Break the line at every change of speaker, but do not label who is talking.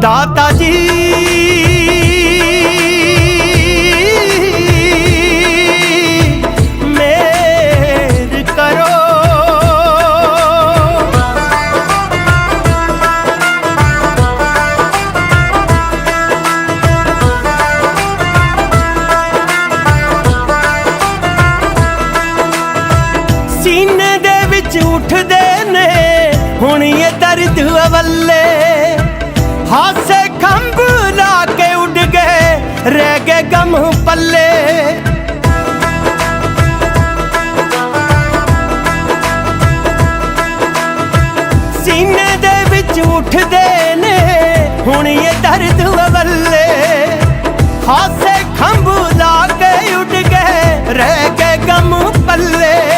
ਦਾਤਾ ਜੀ। ਮੇਰ ਕਰੋ। ਸੀਨੇ ਦੇ ਵਿੱਚ ਉੱਠਦੇ ਨੇ। ਹੁਣ ਇਹ ਦਰਦ ਵੱਲੇ ਰਹਿ ਗਏ ਗਮ ਪੱਲੇ। ਸੀਨੇ ਦੇ ਵਿੱਚ ਉੱਠਦੇ ਨੇ, ਹੁਣ ਇਹ ਦਰਦ ਵੱਲੇ। ਹਾਸੇ ਖੰਭ ਲਾ ਕੇ ਉੱਡ ਗਏ, ਰਹਿ ਗਏ ਗਮ ਪੱਲੇ।